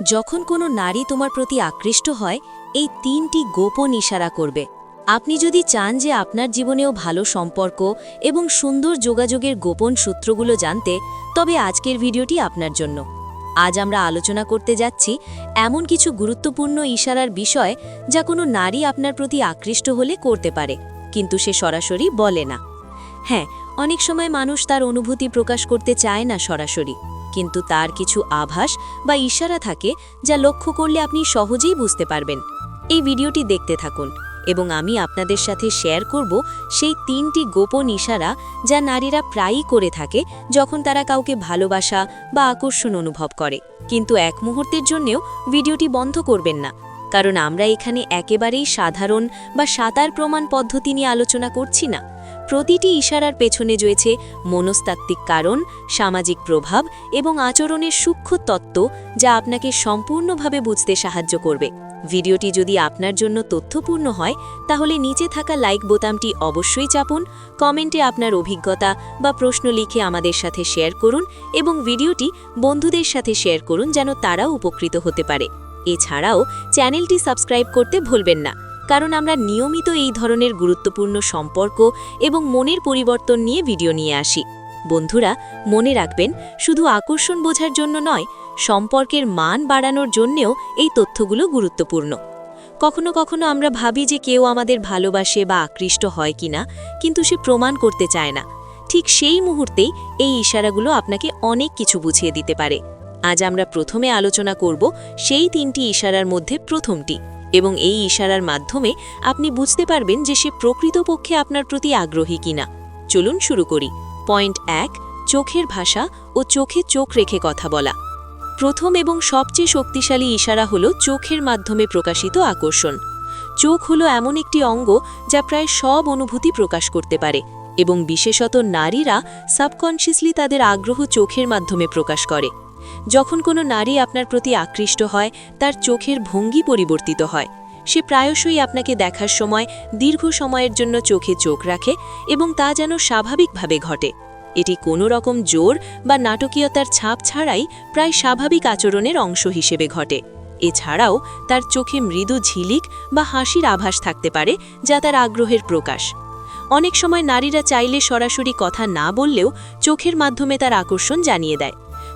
যখন কোনো নারী তোমার প্রতি আকৃষ্ট হয়, এই তিনটি গোপন ইশারা করবে। আপনি যদি চান যে আপনার জীবনেও ভালো সম্পর্ক এবং সুন্দর যোগাযোগের গোপন সূত্রগুলো জানতে, তবে আজকের ভিডিওটি আপনার জন্য। আজ আমরা আলোচনা করতে যাচ্ছি এমন কিছু গুরুত্বপূর্ণ ইশারার বিষয় যা কোনো নারী আপনার প্রতি আকৃষ্ট হলে করতে পারে, কিন্তু সে সরাসরি বলে না। হ্যাঁ অনেক সময় মানুষ তার অনুভূতি প্রকাশ করতে চায় না সরাসরি। কিন্তু তার কিছু আভাস বা ইশারা থাকে যা লক্ষ্য করলে আপনি সহজেই বুঝতে পারবেন। এই ভিডিওটি দেখতে থাকুন এবং আমি আপনাদের সাথে শেয়ার করব সেই তিনটি গোপন ইশারা যা নারীরা প্রায়ই করে থাকে যখন তারা কাউকে ভালোবাসা বা আকর্ষণ অনুভব করে। কিন্তু এক মুহূর্তের জন্যেও ভিডিওটি বন্ধ করবেন না, কারণ আমরা এখানে একেবারেই সাধারণ বা সাঁতার প্রমাণ পদ্ধতি নিয়ে আলোচনা করছি না। প্রতিটি ইশারার পেছনে রয়েছে মনস্তাত্ত্বিক কারণ, সামাজিক প্রভাব এবং আচরণের সূক্ষ্ম তত্ত্ব যা আপনাকে সম্পূর্ণভাবে বুঝতে সাহায্য করবে। ভিডিওটি যদি আপনার জন্য তথ্যপূর্ণ হয়, তাহলে নিচে থাকা লাইক বোতামটি অবশ্যই চাপুন, কমেন্টে আপনার অভিজ্ঞতা বা প্রশ্ন লিখে আমাদের সাথে শেয়ার করুন এবং ভিডিওটি বন্ধুদের সাথে শেয়ার করুন যেন তারাও উপকৃত হতে পারে। এছাড়াও চ্যানেলটি সাবস্ক্রাইব করতে ভুলবেন না। কারণ আমরা নিয়মিত এই ধরনের গুরুত্বপূর্ণ সম্পর্ক এবং মনের পরিবর্তন নিয়ে ভিডিও নিয়ে আসি। বন্ধুরা, মনে রাখবেন, শুধু আকর্ষণ বোঝার জন্য নয়, সম্পর্কের মান বাড়ানোর জন্যেও এই তথ্যগুলো গুরুত্বপূর্ণ। কখনো কখনো আমরা ভাবি যে কেউ আমাদের ভালোবাসে বা আকৃষ্ট হয় কিনা, কিন্তু সে প্রমাণ করতে চায় না। ঠিক সেই মুহূর্তেই এই ইশারাগুলো আপনাকে অনেক কিছু বুঝিয়ে দিতে পারে। আজ আমরা প্রথমে আলোচনা করব সেই তিনটি ইশারার মধ্যে প্রথমটি। এবং এই ইশারার মাধ্যমে আপনি বুঝতে পারবেন যে সে প্রকৃতপক্ষে আপনার প্রতি আগ্রহী কিনা। চলুন শুরু করি। পয়েন্ট এক, চোখের ভাষা ও চোখে চোখ রেখে কথা বলা। প্রথম এবং সবচেয়ে শক্তিশালী ইশারা হল চোখের মাধ্যমে প্রকাশিত আকর্ষণ। চোখ হলো এমন একটি অঙ্গ যা প্রায় সব অনুভূতি প্রকাশ করতে পারে এবং বিশেষত নারীরা সাবকনশিয়াসলি তাদের আগ্রহ চোখের মাধ্যমে প্রকাশ করে। যখন কোনো নারী আপনার প্রতি আকৃষ্ট হয়, তার চোখের ভঙ্গি পরিবর্তিত হয়। সে প্রায়শই আপনাকে দেখার সময়, দীর্ঘ সময়ের জন্য চোখে চোখ রাখে এবং তা যেন স্বাভাবিকভাবে ঘটে। এটি কোনো রকম জোর বা নাটকীয়তার ছাপ ছাড়াই প্রায় স্বাভাবিক আচরণের অংশ হিসেবে ঘটে। এছাড়াও, তার চোখে মৃদু ঝিলিক বা হাসির আভাস থাকতে পারে, যা তার আগ্রহের প্রকাশ। অনেক সময় নারীরা চাইলে সরাসরি কথা না বললেও চোখের মাধ্যমে তার আকর্ষণ জানিয়ে দেয়।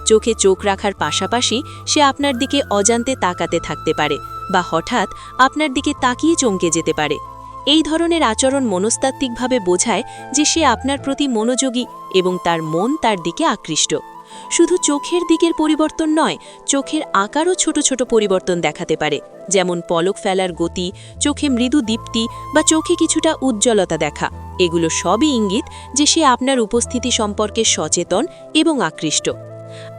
চোখে চোখ রাখার পাশাপাশি সে আপনার দিকে অজান্তে তাকাতে থাকতে পারে বা হঠাৎ আপনার দিকে তাকিয়ে চমকে যেতে পারে। এই ধরনের আচরণ মনস্তাত্ত্বিকভাবে বোঝায় যে সে আপনার প্রতি মনোযোগী এবং তার মন তার দিকে আকৃষ্ট। শুধু চোখের দিকের পরিবর্তন নয়, চোখের আকারও ছোট ছোট পরিবর্তন দেখাতে পারে, যেমন পলক ফেলার গতি, চোখে মৃদু দীপ্তি বা চোখে কিছুটা উজ্জ্বলতা দেখা। এগুলো সবই ইঙ্গিত যে সে আপনার উপস্থিতি সম্পর্কে সচেতন এবং আকৃষ্ট।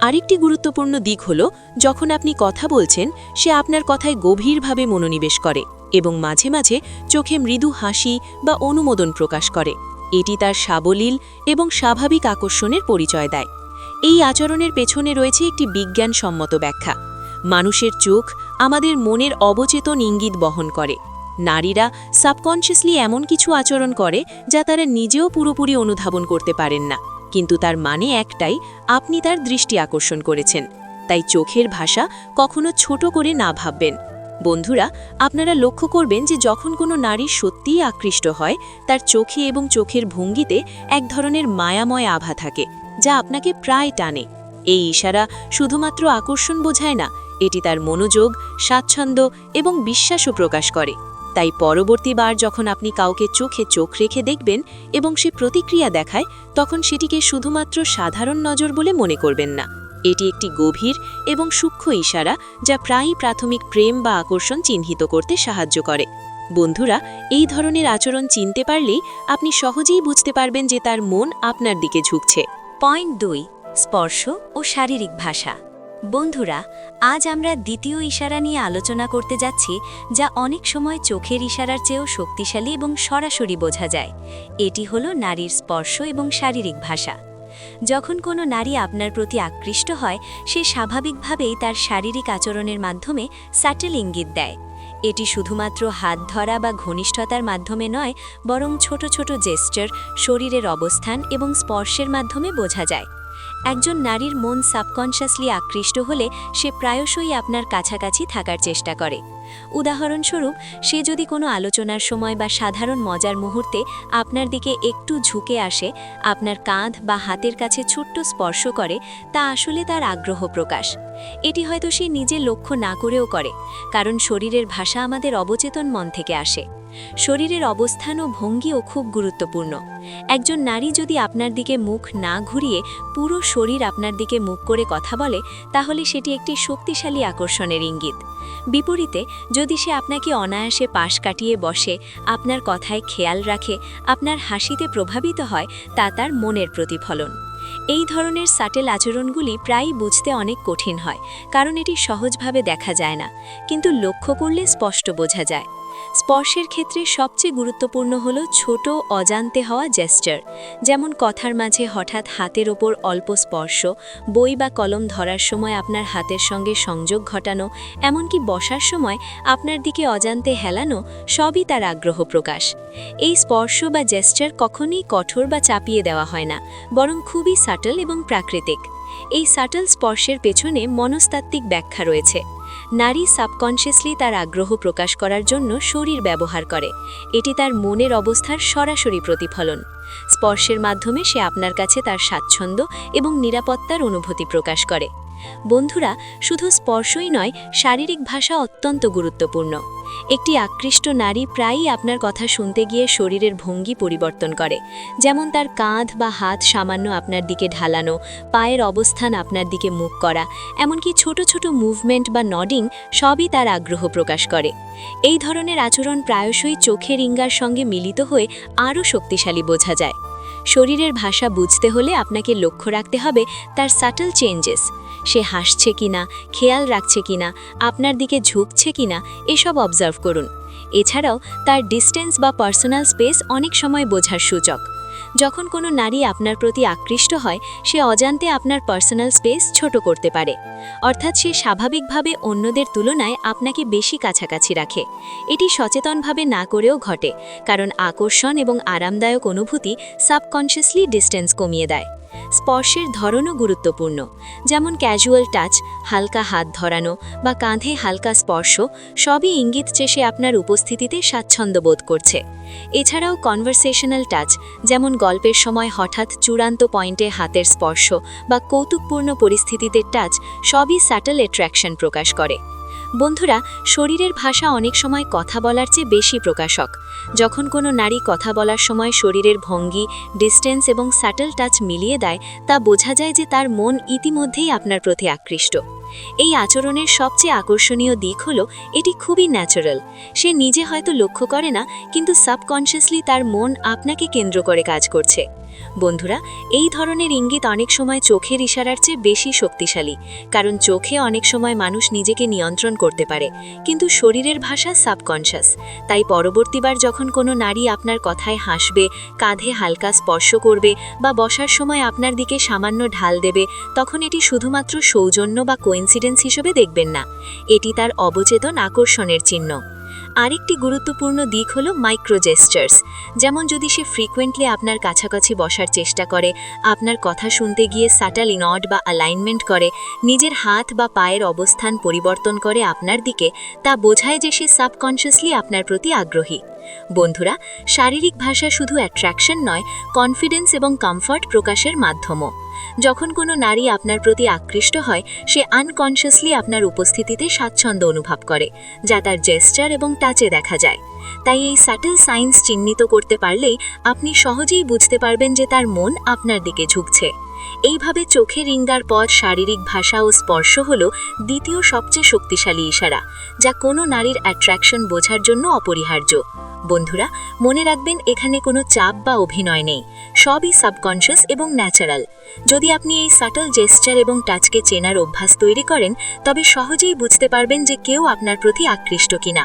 আরেকটি গুরুত্বপূর্ণ দিক হল, যখন আপনি কথা বলছেন, সে আপনার কথায় গভীরভাবে মনোনিবেশ করে এবং মাঝে মাঝে চোখে মৃদু হাসি বা অনুমোদন প্রকাশ করে। এটি তার সাবলীল এবং স্বাভাবিক আকর্ষণের পরিচয় দেয়। এই আচরণের পেছনে রয়েছে একটি বিজ্ঞানসম্মত ব্যাখ্যা। মানুষের চোখ আমাদের মনের অবচেতন ইঙ্গিত বহন করে। নারীরা সাবকনশিয়াসলি এমন কিছু আচরণ করে যা তারা নিজেও পুরোপুরি অনুধাবন করতে পারেন না। কিন্তু তার মানে একটাই, আপনি তার দৃষ্টি আকর্ষণ করেছেন। তাই চোখের ভাষা কখনো ছোট করে না ভাববেন। বন্ধুরা, আপনারা লক্ষ্য করবেন যে যখন কোনো নারী সত্যিই আকৃষ্ট হয়, তার চোখে এবং চোখের ভঙ্গিতে এক ধরনের মায়াময় আভা থাকে, যা আপনাকে প্রায় টানে। এই ইশারা শুধুমাত্র আকর্ষণ বোঝায় না, এটি তার মনোযোগ, স্বাচ্ছন্দ্য এবং বিশ্বাসও প্রকাশ করে। তাই পরবর্তীবার যখন আপনি কাউকে চোখে চোখ রেখে দেখবেন এবং সে প্রতিক্রিয়া দেখায়, তখন সেটিকে শুধুমাত্র সাধারণ নজর বলে মনে করবেন না। এটি একটি গভীর এবং সূক্ষ্ম ইশারা যা প্রায়ই প্রাথমিক প্রেম বা আকর্ষণ চিহ্নিত করতে সাহায্য করে। বন্ধুরা, এই ধরনের আচরণ চিনতে পারলেই আপনি সহজেই বুঝতে পারবেন যে তার মন আপনার দিকে ঝুঁকছে। পয়েন্ট দুই, স্পর্শ ও শারীরিক ভাষা। বন্ধুরা, আজ আমরা দ্বিতীয় ইশারা নিয়ে আলোচনা করতে যাচ্ছি, যা অনেক সময় চোখের ইশারার চেয়েও শক্তিশালী এবং সরাসরি বোঝা যায়। এটি হলো নারীর স্পর্শ এবং শারীরিক ভাষা। যখন কোনো নারী আপনার প্রতি আকৃষ্ট হয়, সে স্বাভাবিকভাবেই তার শারীরিক আচরণের মাধ্যমে স্যাটেল ইঙ্গিত দেয়। এটি শুধুমাত্র হাত ধরা বা ঘনিষ্ঠতার মাধ্যমে নয়, বরং ছোট ছোট জেস্টার শরীরের অবস্থান এবং স্পর্শের মাধ্যমে বোঝা যায়। একজন নারীর মন সাবকনশাসলি আকৃষ্ট হলে সে প্রায়শই আপনার কাছাকাছি থাকার চেষ্টা করে। উদাহরণস্বরূপ, সে যদি কোনো আলোচনার সময় বা সাধারণ মজার মুহূর্তে আপনার দিকে একটু ঝুঁকে আসে, আপনার কাঁধ বা হাতের কাছে ছোট্ট স্পর্শ করে, তা আসলে তার আগ্রহ প্রকাশ। এটি হয়তো সে নিজে লক্ষ্য না করেও করে, কারণ শরীরের ভাষা আমাদের অবচেতন মন থেকে আসে। শরীরের অবস্থান ও ভঙ্গিও খুব গুরুত্বপূর্ণ। একজন নারী যদি আপনার দিকে মুখ না ঘুরিয়ে পুরো শরীর আপনার দিকে মুখ করে কথা বলে, তাহলে সেটি একটি শক্তিশালী আকর্ষণের ইঙ্গিত। বিপরীতে যদি সে আপনাকে অনায়াসে পাশ কাটিয়ে বসে, আপনার কথায় খেয়াল রাখে, আপনার হাসিতে প্রভাবিত হয়, তা তার মনের প্রতিফলন। এই ধরনের সাটেল আচরণগুলি প্রায়ই বুঝতে অনেক কঠিন হয়, কারণ এটি সহজভাবে দেখা যায় না, কিন্তু লক্ষ্য করলে স্পষ্ট বোঝা যায়। স্পর্শের ক্ষেত্রে সবচেয়ে গুরুত্বপূর্ণ হল ছোট, অজান্তে হওয়া জেস্টার যেমন কথার মাঝে হঠাৎ হাতের ওপর অল্প স্পর্শ, বই বা কলম ধরার সময় আপনার হাতের সঙ্গে সংযোগ ঘটানো, এমনকি বসার সময় আপনার দিকে অজান্তে হেলানো, সবই তার আগ্রহ প্রকাশ। এই স্পর্শ বা জেস্টার কখনই কঠোর বা চাপিয়ে দেওয়া হয় না, বরং খুবই সাটল এবং প্রাকৃতিক। এই সাটল স্পর্শের পেছনে মনস্তাত্ত্বিক ব্যাখ্যা রয়েছে। নারী সাবকনশিয়াসলি তার আগ্রহ প্রকাশ করার জন্য শরীর ব্যবহার করে। এটি তার মনের অবস্থার সরাসরি প্রতিফলন। স্পর্শের মাধ্যমে সে আপনার কাছে তার স্বাচ্ছন্দ্য এবং নিরাপত্তার অনুভূতি প্রকাশ করে। বন্ধুরা, শুধু স্পর্শই নয়, শারীরিক ভাষা অত্যন্ত গুরুত্বপূর্ণ। একটি আকৃষ্ট নারী প্রায়ই আপনার কথা শুনতে গিয়ে শরীরের ভঙ্গি পরিবর্তন করে। যেমন তার কাঁধ বা হাত সামান্য আপনার দিকে ঢালানো, পায়ের অবস্থান আপনার দিকে মুখ করা, এমনকি ছোট ছোট মুভমেন্ট বা নডিং সবই তার আগ্রহ প্রকাশ করে। এই ধরনের আচরণ প্রায়শই চোখের ইঙ্গার সঙ্গে মিলিত হয়ে আরও শক্তিশালী বোঝা যায়। শরীরের ভাষা বুঝতে হলে আপনাকে লক্ষ্য রাখতে হবে তার সাটল চেঞ্জেস সে হাসছে কিনা, খেয়াল রাখছে কিনা, আপনার দিকে ঝুঁকছে কিনা, এসব অবজার্ভ করুন। এছাড়াও তার ডিস্টেন্স বা পার্সোনাল স্পেস অনেক সময় বোঝার সূচক যখন কোনো নারী আপনার প্রতি আকৃষ্ট হয়, সে অজান্তে আপনার পার্সোনাল স্পেস ছোট করতে পারে। অর্থাৎ সে স্বাভাবিকভাবে অন্যদের তুলনায় আপনাকে বেশি কাছাকাছি রাখে। এটি সচেতনভাবে না করেও ঘটে, কারণ আকর্ষণ এবং আরামদায়ক অনুভূতি সাবকনশিয়াসলি ডিস্টেন্স কমিয়ে দেয়। স্পর্শের ধরনও গুরুত্বপূর্ণ। যেমন ক্যাজুয়াল টাচ হালকা হাত ধরানো বা কাঁধে হালকা স্পর্শ, সবই ইঙ্গিত সে আপনার উপস্থিতিতে স্বাচ্ছন্দ্য বোধ করছে। এছাড়াও কনভারসেশনাল টাচ যেমন গল্পের সময় হঠাৎ চূড়ান্ত পয়েন্টে হাতের স্পর্শ বা কৌতুকপূর্ণ পরিস্থিতিতে টাচ সবই স্যাটেল অ্যাট্রাকশন প্রকাশ করে। বন্ধুরা, শরীরের ভাষা অনেক সময় কথা বলার চেয়ে বেশি প্রকাশক। যখন কোনো নারী কথা বলার সময় শরীরের ভঙ্গি ডিস্টেন্স এবং স্যাটেল টাচ মিলিয়ে দেয়, তা বোঝা যায় যে তার মন ইতিমধ্যেই আপনার প্রতি আকৃষ্ট। এই আচরণের সবচেয়ে আকর্ষণীয় দিক হল, এটি খুবই ন্যাচারাল সে নিজে হয়তো লক্ষ্য করে না, কিন্তু সাবকনশিয়াসলি তার মন আপনাকে কেন্দ্র করে কাজ করছে। বন্ধুরা, এই ধরনের ইঙ্গিত অনেক সময় চোখের ইশারার চেয়ে বেশি শক্তিশালী, কারণ চোখে অনেক সময় মানুষ নিজেকে নিয়ন্ত্রণ করতে পারে, কিন্তু শরীরের ভাষা সাবকনশাস তাই পরবর্তীবার যখন কোনো নারী আপনার কথায় হাসবে, কাঁধে হালকা স্পর্শ করবে বা বসার সময় আপনার দিকে সামান্য ঢাল দেবে, তখন এটি শুধুমাত্র সৌজন্য বা কোইন্সিডেন্স হিসেবে দেখবেন না, এটি তার অবচেতন আকর্ষণের চিহ্ন। আরেকটি গুরুত্বপূর্ণ দিক হল মাইক্রোজেস্টার্স যেমন যদি সে ফ্রিকুয়েন্টলি আপনার কাছাকাছি বসার চেষ্টা করে, আপনার কথা শুনতে গিয়ে সাটাল ইনড বা অ্যালাইনমেন্ট করে, নিজের হাত বা পায়ের অবস্থান পরিবর্তন করে আপনার দিকে, তা বোঝায় যে সে সাবকনশিয়াসলি আপনার প্রতি আগ্রহী। বন্ধুরা, শারীরিক ভাষা শুধু অ্যাট্রাকশন নয় কনফিডেন্স এবং কমফর্ট প্রকাশের মাধ্যমও। যখন কোনো নারী আপনার প্রতি আকৃষ্ট হয়, সে আনকনশিয়াসলি আপনার উপস্থিতিতে স্বাচ্ছন্দ্য অনুভব করে, যা তার জেস্টার এবং টাচে দেখা যায়। তাই এই স্যাটেল সাইন্স চিহ্নিত করতে পারলেই আপনি সহজেই বুঝতে পারবেন যে তার মন আপনার দিকে ঝুঁকছে। এইভাবে চোখে রিঙ্গার পথ, শারীরিক ভাষা ও স্পর্শ হল দ্বিতীয় সবচেয়ে শক্তিশালী ইশারা, যা কোনো নারীর অ্যাট্রাকশন বোঝার জন্য অপরিহার্য। বন্ধুরা, মনে রাখবেন এখানে কোনো চাপ বা অভিনয় নেই, সবই সাবকনশিয়াস এবং ন্যাচারাল যদি আপনি এই সাটল জেস্টার এবং টাচকে চেনার অভ্যাস তৈরি করেন, তবে সহজেই বুঝতে পারবেন যে কেউ আপনার প্রতি আকৃষ্ট কিনা।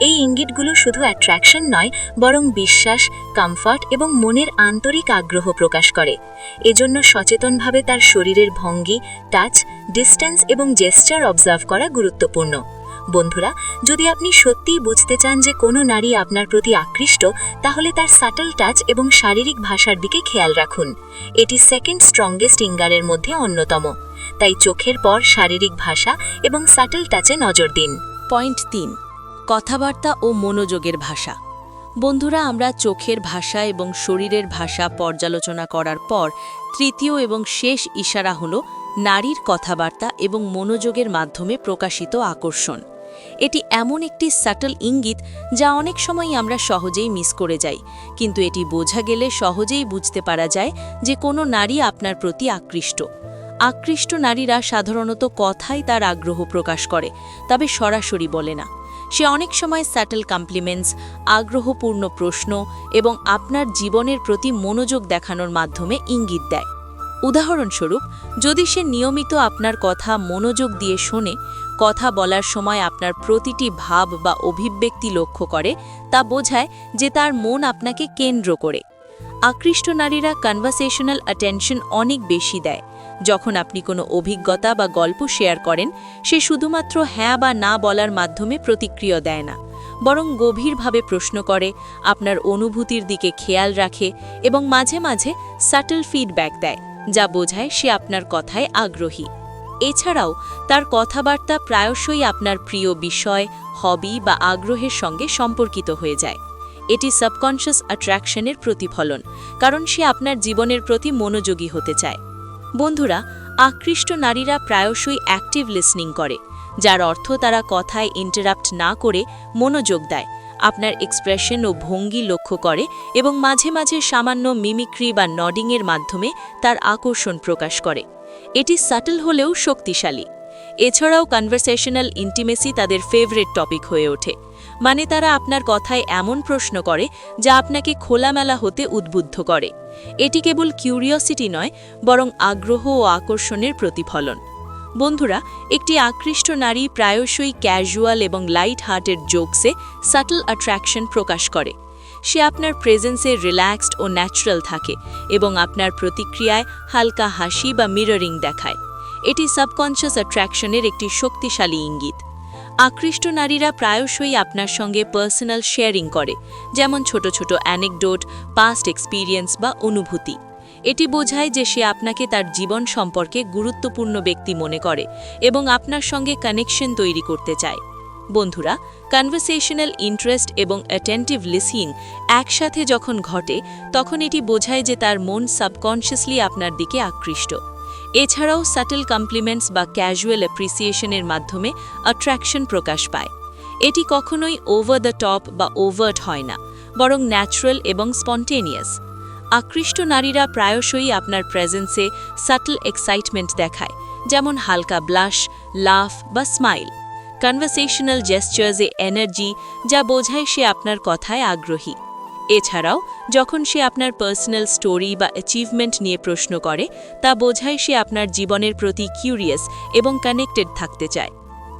এই ইঙ্গিতগুলো শুধু অ্যাট্রাকশন নয়, বরং বিশ্বাস কমফর্ট এবং মনের আন্তরিক আগ্রহ প্রকাশ করে। এজন্য সচেতনভাবে তার শরীরের ভঙ্গি টাচ ডিস্টেন্স এবং জেস্টার অবজার্ভ করা গুরুত্বপূর্ণ। বন্ধুরা, যদি আপনি সত্যিই বুঝতে চান যে কোনো নারী আপনার প্রতি আকৃষ্ট, তাহলে তার সাটল টাচ এবং শারীরিক ভাষার দিকে খেয়াল রাখুন। এটি সেকেন্ড স্ট্রংগেস্ট ইঙ্গারের মধ্যে অন্যতম। তাই চোখের পর শারীরিক ভাষা এবং সাটল টাচে নজর দিন। পয়েন্ট তিন। কথাবার্তা ও মনোযোগের ভাষা। বন্ধুরা, আমরা চোখের ভাষা এবং শরীরের ভাষা পর্যালোচনা করার পর তৃতীয় এবং শেষ ইশারা হল নারীর কথাবার্তা এবং মনোযোগের মাধ্যমে প্রকাশিত আকর্ষণ। এটি এমন একটি স্যাটল ইঙ্গিত যা অনেক সময় আমরা সহজেই মিস করে যাই, কিন্তু এটি বোঝা গেলে সহজেই বুঝতে পারা যায় যে কোনো নারী আপনার প্রতি আকৃষ্ট। আকৃষ্ট নারীরা সাধারণত কথাই তার আগ্রহ প্রকাশ করে, তবে সরাসরি বলে না। সে অনেক সময় স্যাটেল কমপ্লিমেন্টস আগ্রহপূর্ণ প্রশ্ন এবং আপনার জীবনের প্রতি মনোযোগ দেখানোর মাধ্যমে ইঙ্গিত দেয়। উদাহরণস্বরূপ, যদি সে নিয়মিত আপনার কথা মনোযোগ দিয়ে শোনে, কথা বলার সময় আপনার প্রতিটি ভাব বা অভিব্যক্তি লক্ষ্য করে, তা বোঝায় যে তার মন আপনাকে কেন্দ্র করে। আকৃষ্ট নারীরা কনভারসেশনাল অ্যাটেনশন অনেক বেশি দেয়। যখন আপনি কোনো অভিজ্ঞতা বা গল্প শেয়ার করেন, সে শুধুমাত্র হ্যাঁ বা না বলার মাধ্যমে প্রতিক্রিয়া দেয় না। বরং গভীরভাবে প্রশ্ন করে, আপনার অনুভূতির দিকে খেয়াল রাখে এবং মাঝে মাঝে সাটল ফিডব্যাক দেয়, যা বোঝায় সে আপনার কথায় আগ্রহী। এছাড়াও, তার কথাবার্তা প্রায়শই আপনার প্রিয় বিষয় হবি বা আগ্রহের সঙ্গে সম্পর্কিত হয়ে যায়। এটি সাবকনশিয়াস অ্যাট্রাকশনের প্রতিফলন, কারণ সে আপনার জীবনের প্রতি মনোযোগী হতে চায়। বন্ধুরা, আকৃষ্ট নারীরা প্রায়শই অ্যাক্টিভ লিসনিং করে, যার অর্থ তারা কথায় ইন্টারাপ্ট না করে মনোযোগ দেয়। আপনার এক্সপ্রেশন ও ভঙ্গি লক্ষ্য করে এবং মাঝে মাঝে সামান্য মিমিক্রি বা নডিংয়ের মাধ্যমে তার আকর্ষণ প্রকাশ করে। এটি সাটল হলেও শক্তিশালী। এছাড়াও কনভারসেশনাল ইন্টিমেসি তাদের ফেভারেট টপিক হয়ে ওঠে। মানে তারা আপনার কথায় এমন প্রশ্ন করে যা আপনাকে খোলামেলা হতে উদ্বুদ্ধ করে। এটি কেবল কিউরিওসিটি নয়, বরং আগ্রহ ও আকর্ষণের প্রতিফলন। বন্ধুরা, একটি আকৃষ্ট নারী প্রায়শই ক্যাজুয়াল এবং লাইট হার্টের জোকসে সাটল অ্যাট্রাকশন প্রকাশ করে। সে আপনার প্রেজেন্সে রিল্যাক্সড ও ন্যাচারাল থাকে এবং আপনার প্রতিক্রিয়ায় হালকা হাসি বা মিররিং দেখায়। এটি সাবকনশিয়াস অ্যাট্রাকশনের একটি শক্তিশালী ইঙ্গিত। আকৃষ্ট নারীরা প্রায়শই আপনার সঙ্গে পার্সোনাল শেয়ারিং করে, যেমন ছোট ছোট অ্যানেকডোট পাস্ট এক্সপিরিয়েন্স বা অনুভূতি। এটি বোঝায় যে সে আপনাকে তার জীবন সম্পর্কে গুরুত্বপূর্ণ ব্যক্তি মনে করে এবং আপনার সঙ্গে কানেকশন তৈরি করতে চায়। বন্ধুরা কনভারসেশনাল ইন্টারেস্ট এবং অ্যাটেন্টিভ লিসিং একসাথে যখন ঘটে, তখন এটি বোঝায় যে তার মন সাবকনশিয়াসলি আপনার দিকে আকৃষ্ট। এছাড়াও সাটেল কমপ্লিমেন্টস বা ক্যাজুয়াল অ্যাপ্রিসিয়েশনের মাধ্যমে অ্যাট্রাকশন প্রকাশ পায়। এটি কখনোই ওভার দ্য টপ বা ওভার্ট হয় না, বরং ন্যাচারাল এবং স্পন্টেনিয়াস আকৃষ্ট নারীরা প্রায়শই আপনার প্রেজেন্সে সাটল এক্সাইটমেন্ট দেখায়, যেমন হালকা ব্লাশ লাফ বা স্মাইল কনভারসেশনাল জেস্টার্সে এনার্জি যা বোঝায় সে আপনার কথায় আগ্রহী। এছাড়াও, যখন সে আপনার পার্সোনাল স্টোরি বা অ্যাচিভমেন্ট নিয়ে প্রশ্ন করে, তা বোঝায় সে আপনার জীবনের প্রতি কিউরিয়াস এবং কানেক্টেড থাকতে চায়।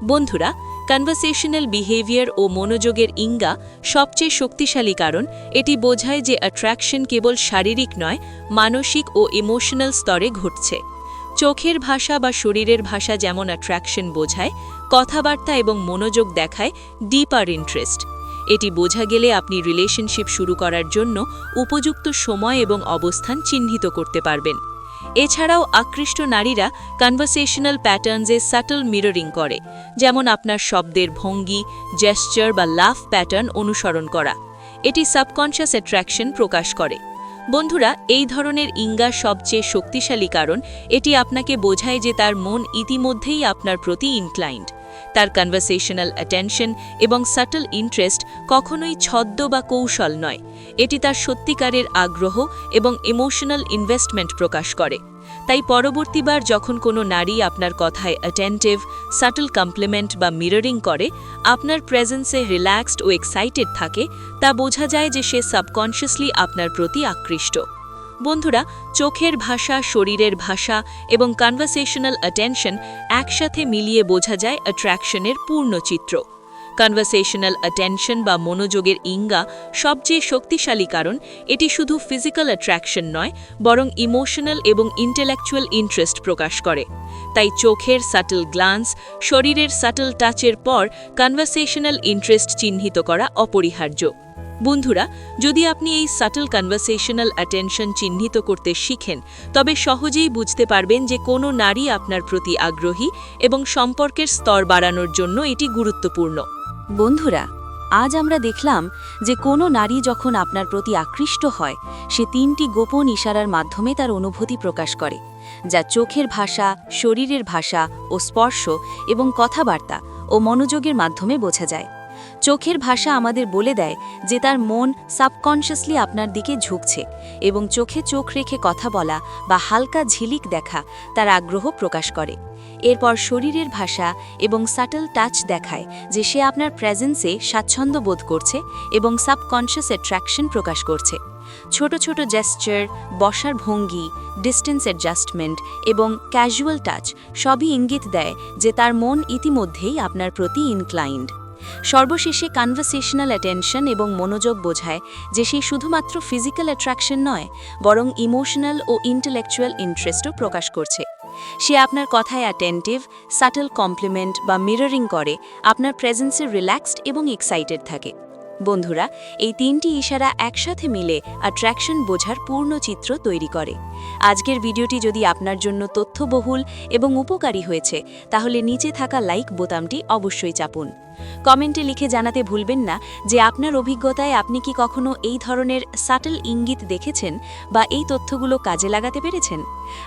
বন্ধুরা কনভারসেশনাল বিহেভিয়ার ও মনোযোগের ইঙ্গা সবচেয়ে শক্তিশালী কারণ, এটি বোঝায় যে অ্যাট্রাকশন কেবল শারীরিক নয়, মানসিক ও ইমোশনাল স্তরে ঘটছে। চোখের ভাষা বা শরীরের ভাষা যেমন অ্যাট্রাকশন বোঝায়, কথাবার্তা এবং মনোযোগ দেখায় ডিপার ইন্টারেস্ট এটি বোঝা গেলে আপনি রিলেশনশিপ শুরু করার জন্য উপযুক্ত সময় এবং অবস্থান চিহ্নিত করতে পারবেন। এছাড়াও আকৃষ্ট নারীরা কনভারসেশনাল প্যাটার্নসে সাটল মিররিং করে, যেমন আপনার শব্দের ভঙ্গি জেস্টার বা লাফ প্যাটার্ন অনুসরণ করা। এটি সাবকনশিয়াস অ্যাট্রাকশন প্রকাশ করে। বন্ধুরা, এই ধরনের ইঙ্গা সবচেয়ে শক্তিশালী কারণ এটি আপনাকে বোঝায় যে তার মন ইতিমধ্যেই আপনার প্রতি ইনক্লাইন্ড তার কনভারসেশনাল অ্যাটেনশন এবং সাটল ইন্টারেস্ট কখনোই ছদ্ম বা কৌশল নয়। এটি তার সত্যিকারের আগ্রহ এবং ইমোশনাল ইনভেস্টমেন্ট প্রকাশ করে। তাই পরবর্তীবার যখন কোনো নারী আপনার কথায় অ্যাটেন্টিভ সাটল কমপ্লিমেন্ট বা মিররিং করে, আপনার প্রেজেন্সে রিল্যাক্সড ও এক্সাইটেড থাকে, তা বোঝা যায় যে সে সাবকনশিয়াসলি আপনার প্রতি আকৃষ্ট। বন্ধুরা, চোখের ভাষা, শরীরের ভাষা এবং কনভারসেশনাল অ্যাটেনশন একসাথে মিলিয়ে বোঝা যায় অ্যাট্রাকশনের পূর্ণ চিত্র। কনভারসেশনাল অ্যাটেনশন বা মনোযোগের ইঙ্গা সবচেয়ে শক্তিশালী কারণ এটি শুধু ফিজিক্যাল অ্যাট্রাকশন নয়, বরং ইমোশনাল এবং ইন্টেলেকচুয়াল ইন্টারেস্ট প্রকাশ করে। তাই চোখের সাটল গ্লান্স শরীরের সাটল টাচের পর কনভারসেশনাল ইন্টারেস্ট চিহ্নিত করা অপরিহার্য। বন্ধুরা, যদি আপনি এই সাটল কনভারসেশনাল অ্যাটেনশন চিহ্নিত করতে শিখেন, তবে সহজেই বুঝতে পারবেন যে কোনো নারী আপনার প্রতি আগ্রহী এবং সম্পর্কের স্তর বাড়ানোর জন্য এটি গুরুত্বপূর্ণ। বন্ধুরা, আজ আমরা দেখলাম যে কোনো নারী যখন আপনার প্রতি আকৃষ্ট হয়, সে তিনটি গোপন ইশারার মাধ্যমে তার অনুভূতি প্রকাশ করে, যা চোখের ভাষা, শরীরের ভাষা ও স্পর্শ এবং কথাবার্তা ও মনোযোগের মাধ্যমে বোঝা যায়। চোখের ভাষা আমাদের বলে দেয় যে তার মন সাবকনশিয়াসলি আপনার দিকে ঝুঁকছে এবং চোখে চোখ রেখে কথা বলা বা হালকা ঝিলিক দেখা তার আগ্রহ প্রকাশ করে। এরপর শরীরের ভাষা এবং সাটল টাচ দেখায় যে সে আপনার প্রেজেন্সে স্বাচ্ছন্দ্য বোধ করছে এবং সাবকনশিয়াস অ্যাট্রাকশন প্রকাশ করছে। ছোট ছোট জেস্চার বসার ভঙ্গি ডিস্টেন্স অ্যাডজাস্টমেন্ট এবং ক্যাজুয়াল টাচ সবই ইঙ্গিত দেয় যে তার মন ইতিমধ্যেই আপনার প্রতি ইনক্লাইন্ড সর্বশেষে কনভারসেশনাল অ্যাটেনশন এবং মনোযোগ বোঝায়, যে সে শুধুমাত্র ফিজিক্যাল অ্যাট্রাকশন নয়, বরং ইমোশনাল ও ইন্টেলেকচুয়াল ইন্টারেস্টও প্রকাশ করছে। সে আপনার কথায় অ্যাটেন্টিভ সাটল কমপ্লিমেন্ট বা মিররিং করে, আপনার প্রেজেন্সে রিল্যাক্সড এবং এক্সাইটেড থাকে। বন্ধুরা, এই তিনটি ইশারা একসাথে মিলে অ্যাট্রাকশন বোঝার পূর্ণ চিত্র তৈরি করে। আজকের ভিডিওটি যদি আপনার জন্য তথ্যবহুল এবং উপকারী হয়েছে, তাহলে নিচে থাকা লাইক বোতামটি অবশ্যই চাপুন। কমেন্টে লিখে জানাতে ভুলবেন না যে আপনার অভিজ্ঞতায় আপনি কি কখনো এই ধরনের সাটল ইঙ্গিত দেখেছেন বা এই তথ্যগুলো কাজে লাগাতে পেরেছেন?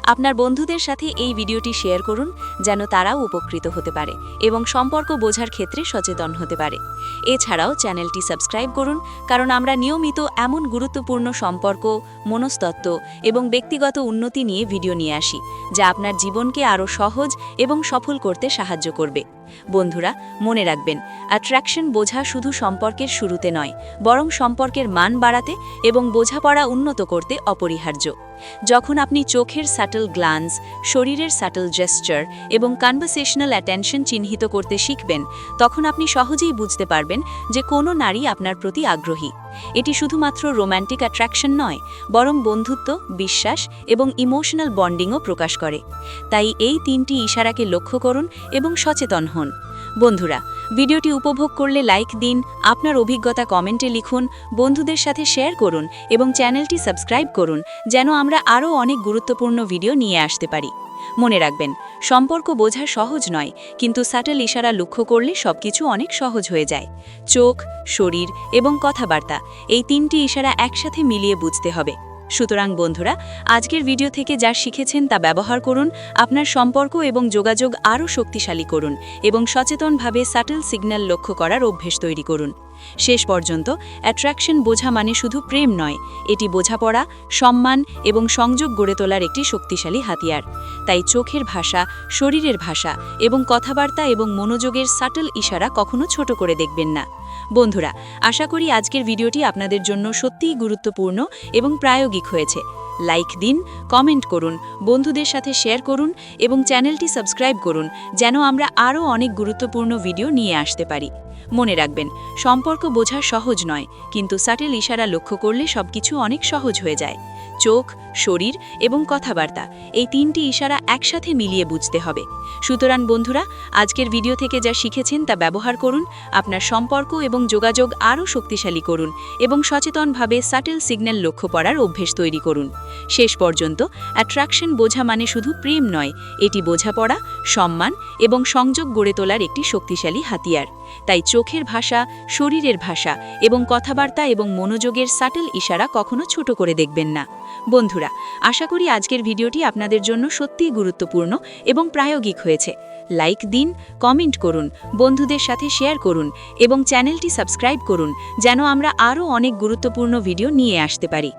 আপনার বন্ধুদের সাথে এই ভিডিওটি শেয়ার করুন যেন তারাও উপকৃত হতে পারে এবং সম্পর্ক বোঝার ক্ষেত্রে সচেতন হতে পারে। এছাড়াও চ্যানেলটি সাবস্ক্রাইব করুন কারণ আমরা নিয়মিত এমন গুরুত্বপূর্ণ সম্পর্ক, মনস্তত্ত্ব এবং ব্যক্তিগত উন্নতি নিয়ে ভিডিও নিয়ে আসি, যা আপনার জীবনকে আরও সহজ এবং সফল করতে সাহায্য করবে। বন্ধুরা, মনে রাখবেন অ্যাট্রাকশন বোঝা শুধু সম্পর্কের শুরুতে নয়, বরং সম্পর্কের মান বাড়াতে এবং বোঝাপড়া উন্নত করতে অপরিহার্য। যখন আপনি চোখের স্যাটল গ্লান্স শরীরের স্যাটল জেস্চার এবং কনভারসেশনাল অ্যাটেনশন চিহ্নিত করতে শিখবেন, তখন আপনি সহজেই বুঝতে পারবেন যে কোনো নারী আপনার প্রতি আগ্রহী। এটি শুধুমাত্র রোম্যান্টিক অ্যাট্রাকশন নয়, বরং বন্ধুত্ব, বিশ্বাস এবং ইমোশনাল বন্ডিংও প্রকাশ করে। তাই এই তিনটি ইশারাকে লক্ষ্য করুন এবং সচেতন হন। বন্ধুরা, ভিডিওটি উপভোগ করলে লাইক দিন, আপনার অভিজ্ঞতা কমেন্টে লিখুন, বন্ধুদের সাথে শেয়ার করুন এবং চ্যানেলটি সাবস্ক্রাইব করুন, যেন আমরা আরও অনেক গুরুত্বপূর্ণ ভিডিও নিয়ে আসতে পারি। মনে রাখবেন, সম্পর্ক বোঝা সহজ নয়, কিন্তু স্যাটেল ইশারা লক্ষ্য করলে সবকিছু অনেক সহজ হয়ে যায়। চোখ, শরীর এবং কথাবার্তা, এই তিনটি ইশারা একসাথে মিলিয়ে বুঝতে হবে। সুতরাং বন্ধুরা, আজকের ভিডিও থেকে যা শিখেছেন তা ব্যবহার করুন, আপনার সম্পর্ক এবং যোগাযোগ আরও শক্তিশালী করুন এবং সচেতনভাবে সাটল সিগন্যাল লক্ষ্য করার অভ্যেস তৈরি করুন। শেষ পর্যন্ত অ্যাট্রাকশন বোঝা মানে শুধু প্রেম নয়, এটি বোঝাপড়া, সম্মান এবং সংযোগ গড়ে তোলার একটি শক্তিশালী হাতিয়ার। তাই চোখের ভাষা, শরীরের ভাষা এবং কথাবার্তা এবং মনোযোগের সাটল ইশারা কখনো ছোট করে দেখবেন না। বন্ধুরা, আশা করি আজকের ভিডিওটি আপনাদের জন্য সত্যিই গুরুত্বপূর্ণ এবং প্রায়োগিক হয়েছে। লাইক দিন, কমেন্ট করুন, বন্ধুদের সাথে শেয়ার করুন এবং চ্যানেলটি সাবস্ক্রাইব করুন যেন আমরা আরও অনেক গুরুত্বপূর্ণ ভিডিও নিয়ে আসতে পারি। মনে রাখবেন, সম্পর্ক বোঝা সহজ নয়, কিন্তু সাটেল ইশারা লক্ষ্য করলে সবকিছু অনেক সহজ হয়ে যায়। চোখ, শরীর এবং কথাবার্তা। এই তিনটি ইশারা একসাথে মিলিয়ে বুঝতে হবে। সুতরাং বন্ধুরা, আজকের ভিডিও থেকে যা শিখেছেন তা ব্যবহার করুন, আপনার সম্পর্ক এবং যোগাযোগ আরও শক্তিশালী করুন এবং সচেতনভাবে সাটেল সিগন্যাল লক্ষ্য করার অভ্যেস তৈরি করুন। শেষ পর্যন্ত অ্যাট্রাকশন বোঝা মানে শুধু প্রেম নয়, এটি বোঝাপড়া, সম্মান এবং সংযোগ গড়ে তোলার একটি শক্তিশালী হাতিয়ার। তাই চোখের ভাষা, শরীরের ভাষা এবং কথাবার্তা এবং মনোযোগের সাটেল ইশারা কখনো ছোট করে দেখবেন না। বন্ধুরা, আশা করি আজকের ভিডিওটি আপনাদের জন্য সত্যিই গুরুত্বপূর্ণ এবং প্রায়োগিক হয়েছে। লাইক দিন, কমেন্ট করুন, বন্ধুদের সাথে শেয়ার করুন এবং চ্যানেলটি সাবস্ক্রাইব করুন যেন আমরা আরও অনেক গুরুত্বপূর্ণ ভিডিও নিয়ে আসতে পারি।